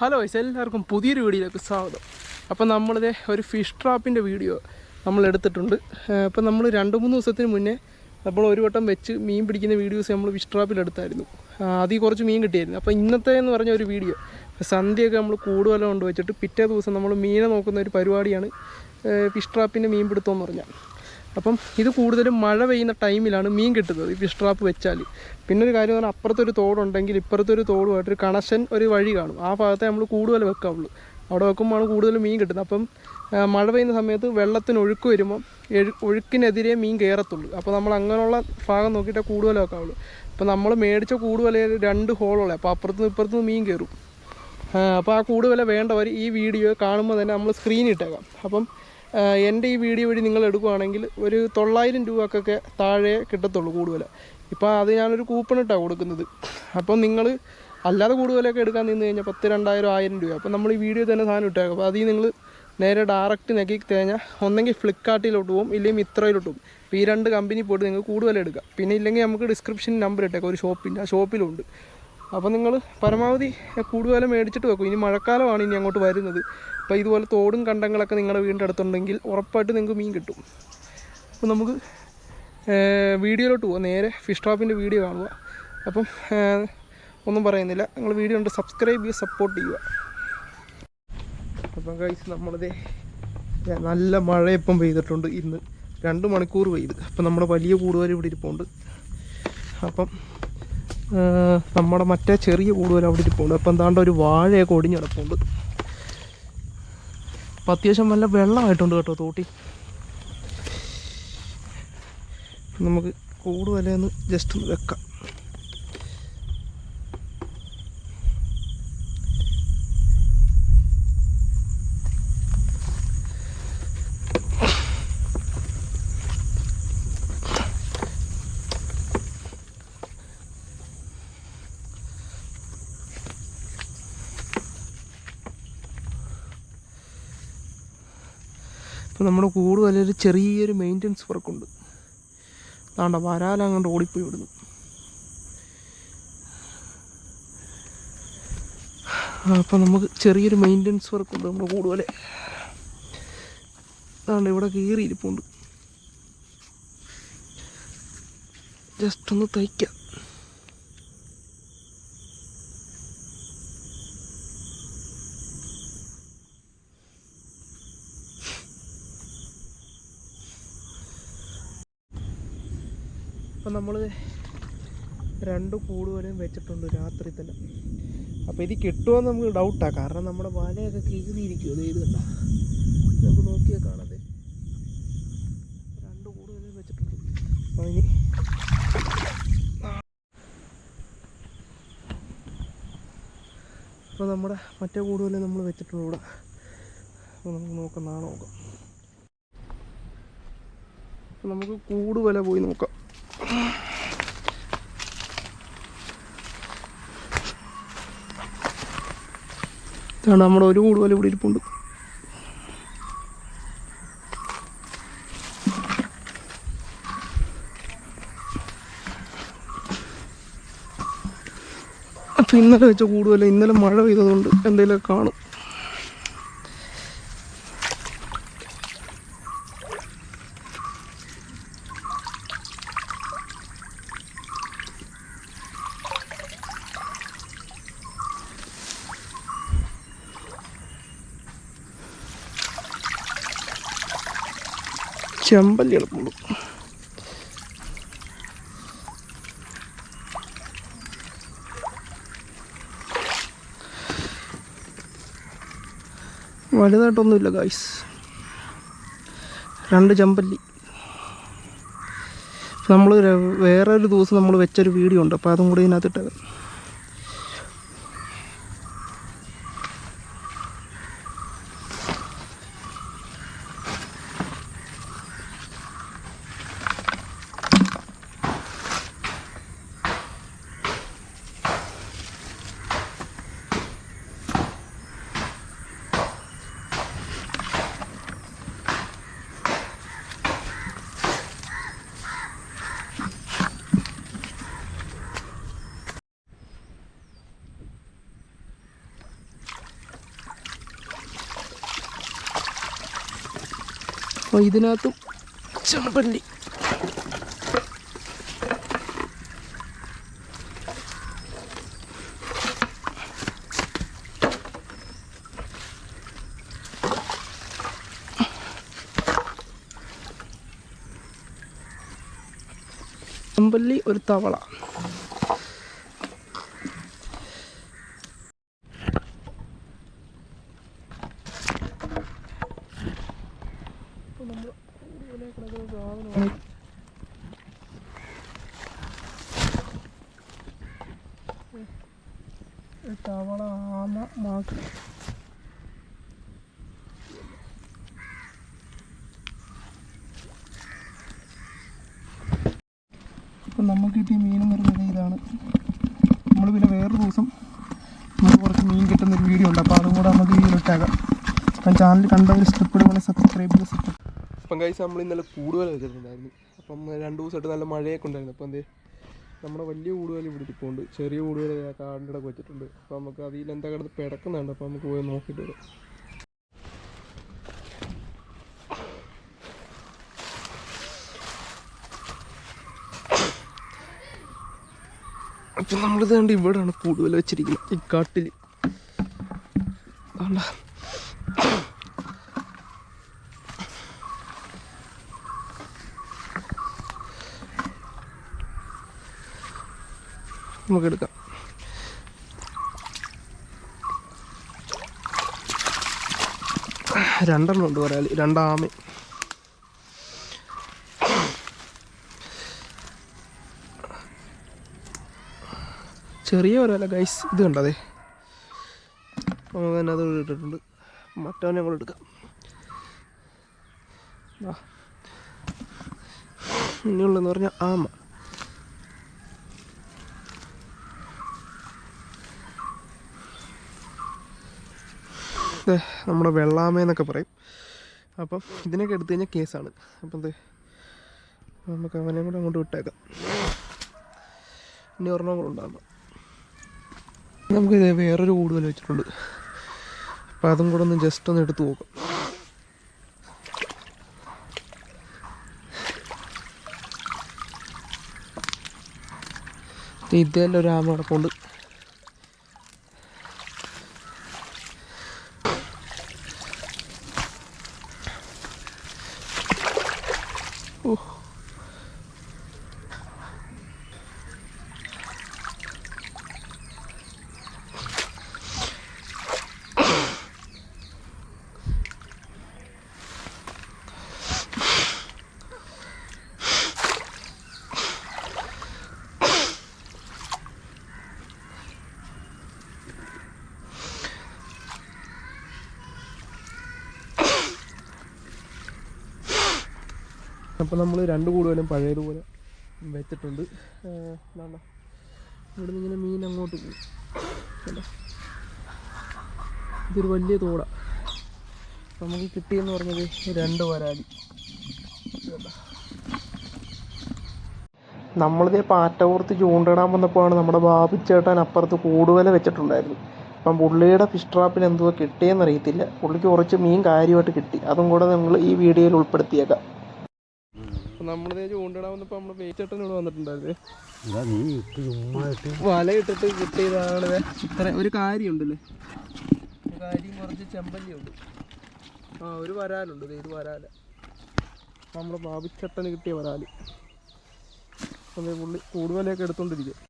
Hello guys എല്ലാവർക്കും പുതിയൊരു വീഡിയോയിലേക്ക് സ്വാഗതം. അപ്പോൾ നമ്മളിത് ഒരു ഫിഷ് ട്രാപ്പിന്റെ വീഡിയോ നമ്മൾ എടുത്തിട്ടുണ്ട്. അപ്പോൾ നമ്മൾ രണ്ട് മൂന്ന് ദിവസത്തിന് മുന്നേ നമ്മൾ ഒരു വട്ടം വെച്ച് മീൻ പിടിക്കുന്ന വീഡിയോസ് നമ്മൾ ഫിഷ് ട്രാപ്പിലെടുത്തായിരുന്നു അതിൽ കുറച്ച് മീൻ കിട്ടിയായിരുന്നു. അപ്പോൾ ഇന്നത്തെ എന്ന് പറഞ്ഞ ഒരു വീഡിയോ സന്ധ്യയൊക്കെ നമ്മൾ കൂടുതലും കൊണ്ട് വെച്ചിട്ട് പിറ്റേ ദിവസം നമ്മൾ മീനെ നോക്കുന്ന ഒരു പരിപാടിയാണ് ഫിഷ് ട്രാപ്പിന്റെ മീൻ പിടുത്തം എന്ന് പറഞ്ഞാൽ. അപ്പം ഇത് കൂടുതലും മഴ പെയ്യുന്ന ടൈമിലാണ് മീൻ കിട്ടുന്നത്. ഈ ഫിഷ് ട്രാപ്പ് വെച്ചാൽ പിന്നെ ഒരു കാര്യം പറഞ്ഞാൽ അപ്പുറത്തൊരു തോടുണ്ടെങ്കിൽ ഇപ്പുറത്തൊരു തോടുമായിട്ടൊരു കണക്ഷൻ ഒരു വഴി കാണും. ആ ഭാഗത്തെ നമ്മൾ കൂടുതൽ വെക്കാവുള്ളൂ. അവിടെ വെക്കുമ്പോൾ കൂടുതലും മീൻ കിട്ടുന്നത്. അപ്പം മഴ പെയ്യുന്ന സമയത്ത് വെള്ളത്തിന് ഒഴുക്ക് വരുമ്പോൾ ഒഴുക്കിനെതിരെ മീൻ കയറത്തുള്ളൂ. അപ്പോൾ നമ്മൾ അങ്ങനെയുള്ള ഭാഗം നോക്കിയിട്ടേ കൂടുതൽ വെക്കാവുള്ളൂ. അപ്പോൾ നമ്മൾ മേടിച്ച കൂടുതൽ രണ്ട് ഹോളുള്ള അപ്പോൾ അപ്പുറത്തുനിന്ന് ഇപ്പുറത്തുനിന്ന് മീൻ കയറും. അപ്പോൾ ആ കൂടുതൽ വേണ്ടവർ ഈ വീഡിയോ കാണുമ്പോൾ തന്നെ നമ്മൾ സ്ക്രീനിട്ടേക്കാം അപ്പം എന്റെ ഈ വീഡിയോ വഴി നിങ്ങൾ എടുക്കുവാണെങ്കിൽ ഒരു തൊള്ളായിരം രൂപക്കൊക്കെ താഴെ കിട്ടത്തുള്ളൂ കൂടുതൽ. ഇപ്പോൾ അത് ഞാനൊരു കൂപ്പൺ ഇട്ടാണ് കൊടുക്കുന്നത്. അപ്പം നിങ്ങൾ അല്ലാതെ കൂടുതലൊക്കെ എടുക്കാൻ നിന്ന് കഴിഞ്ഞാൽ പത്ത് രണ്ടായിരം ആയിരം രൂപ. അപ്പോൾ നമ്മൾ ഈ വീഡിയോ തന്നെ സാധനം ഇട്ടേക്കും അപ്പോൾ അതിൽ നിങ്ങൾ നേരെ ഡയറക്റ്റ് നെക്കി കഴിഞ്ഞാൽ ഒന്നെങ്കിൽ ഫ്ലിപ്കാർട്ടിലോട്ട് പോകും ഇല്ലെങ്കിൽ മിത്രയിലോട്ട് പോകും അപ്പോൾ ഈ രണ്ട് കമ്പനി പോയിട്ട് നിങ്ങൾ കൂടുതൽ എടുക്കുക പിന്നെ ഇല്ലെങ്കിൽ നമുക്ക് ഡിസ്ക്രിപ്ഷൻ നമ്പർ ഇട്ടേക്കാം ഒരു ഷോപ്പിന്റെ ആ ഷോപ്പിലുണ്ട് അപ്പോൾ നിങ്ങൾ പരമാവധി കൂടുതൽ മേടിച്ചിട്ട് വെക്കും. ഇനി മഴക്കാലമാണ് ഇനി അങ്ങോട്ട് വരുന്നത്. അപ്പോൾ ഇതുപോലെ തോടും കണ്ടങ്ങളൊക്കെ നിങ്ങളുടെ വീടിന്റെ അടുത്തുണ്ടെങ്കിൽ ഉറപ്പായിട്ട് നിങ്ങൾക്ക് മീൻ കിട്ടും. അപ്പോൾ നമുക്ക് വീഡിയോയിലോട്ട് പോവാം. നേരെ ഫിഷ് ട്രാപ്പിന്റെ വീഡിയോ കാണുക. അപ്പം ഒന്നും പറയുന്നില്ല. നിങ്ങൾ വീഡിയോ ഉണ്ട് സബ്സ്ക്രൈബ് ചെയ്യുക സപ്പോർട്ട് ചെയ്യുക. അപ്പം കഴിച്ച് നമ്മളത് നല്ല മഴ ഇപ്പം പെയ്തിട്ടുണ്ട് ഇന്ന്. രണ്ട് മണിക്കൂർ പെയ്ത്. അപ്പം നമ്മുടെ വലിയ കൂടുതൽ ഇവിടെ ഇരിപ്പുണ്ട്. അപ്പം നമ്മുടെ മറ്റേ ചെറിയ കൂടുതൽ അവിടെ ഇരിപ്പുണ്ട്. അപ്പം എന്താണ്ട് ഒരു വാഴയൊക്കെ ഒടിഞ്ഞ് കിടപ്പുണ്ട്. അപ്പം അത്യാവശ്യം നല്ല വെള്ളമായിട്ടുണ്ട് കേട്ടോ തോട്ടി. നമുക്ക് കൂടുതലൊന്ന് ജസ്റ്റ് ഒന്ന് വെക്കാം. ഇപ്പം നമ്മുടെ കൂടുതലൊരു ചെറിയൊരു മെയിന്റനൻസ് വർക്കുണ്ട് അതാണ്ട വരാലങ്ങോട്ട് ഓടിപ്പോയി ഇവിടുന്ന്. അപ്പം നമുക്ക് ചെറിയൊരു മെയിന്റനൻസ് വർക്കുണ്ട് നമ്മുടെ കൂടുതൽ അതാണ്ട് ഇവിടെ കീറി ഇരിപ്പുണ്ട്. ജസ്റ്റ് ഒന്ന് തയ്ക്കാം. അപ്പം നമ്മൾ രണ്ട് കൂടുതലും വെച്ചിട്ടുണ്ട് രാത്രി തന്നെ. അപ്പോൾ ഇത് കിട്ടുമെന്ന് നമുക്ക് ഡൗട്ടാണ് കാരണം നമ്മുടെ വലയൊക്കെ കീറിയിരിക്കും അത് ഇത് കണ്ട. നമുക്ക് നോക്കിയാൽ കാണാതെ രണ്ട് കൂട് വരെയും വെച്ചിട്ടുണ്ട്. അപ്പോൾ ഇനി അപ്പോൾ നമ്മുടെ മറ്റേ കൂടുതലും നമ്മൾ വെച്ചിട്ടുണ്ട് ഇവിടെ. അപ്പോൾ നമുക്ക് നോക്കാം നാളെ നോക്കാം. അപ്പോൾ നമുക്ക് കൂട് വില പോയി നോക്കാം. ഇതാണ് നമ്മുടെ ഒരു കൂടുതൽ ഇവിടെ ഇരിപ്പുണ്ട്. അപ്പം ഇന്നലെ വെച്ച കൂടുതൽ ഇന്നലെ മഴ പെയ്തതുകൊണ്ട് എന്തെങ്കിലുമൊക്കെ കാണും. ചെമ്പല്ലി എളുപ്പമുള്ളൂ വലുതായിട്ടൊന്നുമില്ല ഗായ്സ് രണ്ട് ചെമ്പല്ലി. നമ്മൾ വേറൊരു ദിവസം നമ്മൾ വെച്ചൊരു വീഡിയോ ഉണ്ട് അപ്പോൾ അതും കൂടി ഇതിനകത്തിട്ടത് അപ്പോൾ ഇതിനകത്തും ചെമ്പല്ലി. ചെമ്പല്ലി ഒരു തവള. തവള ആമ മാക്ക് അപ്പം നമുക്ക് കിട്ടിയ മീൻ വരുന്നത് ഇതാണ്. നമ്മൾ പിന്നെ വേറൊരു ദിവസം നമുക്ക് കുറച്ച് മീൻ കിട്ടുന്ന ഒരു വീഡിയോ ഉണ്ട്. അപ്പോൾ അതും കൂടെ നമുക്ക് ഇതിലിട്ടേക്കാം അപ്പം ചാനൽ കണ്ടവർ സ്റ്റെപ്പ് സബ്സ്ക്രൈബ് ചെയ്ത് സ്റ്റെപ്പ് അപ്പം കഴിച്ച് നമ്മൾ ഇന്നലെ കൂടുതൽ വെച്ചിട്ടുണ്ടായിരുന്നു. അപ്പം രണ്ട് ദിവസമായിട്ട് നല്ല മഴയൊക്കെ ഉണ്ടായിരുന്നു. അപ്പം എന്തേ നമ്മുടെ വലിയ കൂടുതൽ ഇവിടെ ഇരിപ്പുണ്ട്. ചെറിയ കൂടുതൽ കാടിന്റെ വെച്ചിട്ടുണ്ട്. അപ്പോൾ നമുക്ക് അതിൽ എന്താ കിടന്ന് പിടക്കുന്നുണ്ട്. അപ്പോൾ നമുക്ക് പോയി നോക്കിയിട്ട് വരാം. അപ്പം നമ്മളിത് കണ്ട് ഇവിടെയാണ് കൂടുതൽ വെച്ചിരിക്കുന്നത്. ഈ കാട്ടിൽ. ആണ്ടാ. നമുക്ക് എടുക്കാം രണ്ടെണ്ണം ഉണ്ട് പറയാൽ രണ്ടാമ. ചെറിയ ഒരല്ല ഗൈസ് ഇത് കണ്ടതേ. നമുക്ക് തന്നെ അത് ഇട്ടിട്ടുണ്ട്. മറ്റവനെ ഞങ്ങൾ എടുക്കാം. ഇനിയുള്ളതെന്ന് പറഞ്ഞാൽ ആമ. നമ്മുടെ വെള്ളാമ എന്നൊക്കെ പറയും. അപ്പം ഇതിനൊക്കെ എടുത്തു കഴിഞ്ഞാൽ കേസാണ്. അപ്പം ഇത് നമുക്ക് അവനെ കൂടെ അങ്ങോട്ട് വിട്ടേക്കാം. ഇനി ഒരെണ്ണം കൂടെ ഉണ്ടാകുമ്പോൾ നമുക്ക് വേറൊരു കൂടുതൽ വെച്ചിട്ടുണ്ട്. അപ്പം അതും കൂടെ ഒന്ന് ജസ്റ്റ് ഒന്ന് എടുത്ത് നോക്കാം. ഇതേന്റെ ഒരു ആമ കിടപ്പുണ്ട് അപ്പോൾ നമ്മൾ രണ്ട് കൂടുതലും പഴയതുപോലെ വെച്ചിട്ടുണ്ട്. വേണ്ട ഇവിടെ നിന്ന് ഇങ്ങനെ മീൻ അങ്ങോട്ട് പോകും? ഇതൊരു വലിയ തോട. നമുക്ക് കിട്ടിയെന്ന് പറഞ്ഞത് രണ്ട് കണ്ടോ? നമ്മളിതേ പാറ്റപുറത്ത് ചൂണ്ടിടാൻ വന്നപ്പോഴാണ് നമ്മുടെ ബാബുച്ചേട്ടൻ അപ്പുറത്ത് കൂടുവല വെച്ചിട്ടുണ്ടായിരുന്നു. അപ്പം പുള്ളിയുടെ ഫിഷ് ട്രാപ്പിന് എന്തോ കിട്ടിയെന്നറിയത്തില്ല പുള്ളിക്ക് കുറച്ച് മീൻ കാര്യമായിട്ട് കിട്ടി. അതും കൂടെ നമ്മൾ ഈ വീഡിയോയിൽ ഉൾപ്പെടുത്തിയേക്കാം. നമ്മളിതേ ചൂണ്ടിടാൻ വന്നപ്പോൾ നമ്മൾ പേച്ചേട്ടൻ ഇവിടെ വന്നിട്ടുണ്ടായിരുന്നേ. വല ഇട്ടിട്ട് കിട്ടിയതാണ് ഇത്ര ഒരു കാര്യമുണ്ടല്ലേ? കാര്യം കുറച്ച് ചെമ്പല്ലിയുണ്ട്. ആ ഒരു വരാലുണ്ട്. ഇത് വരാല. നമ്മുടെ ബാബിച്ചട്ടന് കിട്ടിയ വരാൽ. ദേ പുള്ളി കൂടുതലൊക്കെ എടുത്തോണ്ടിരിക്കും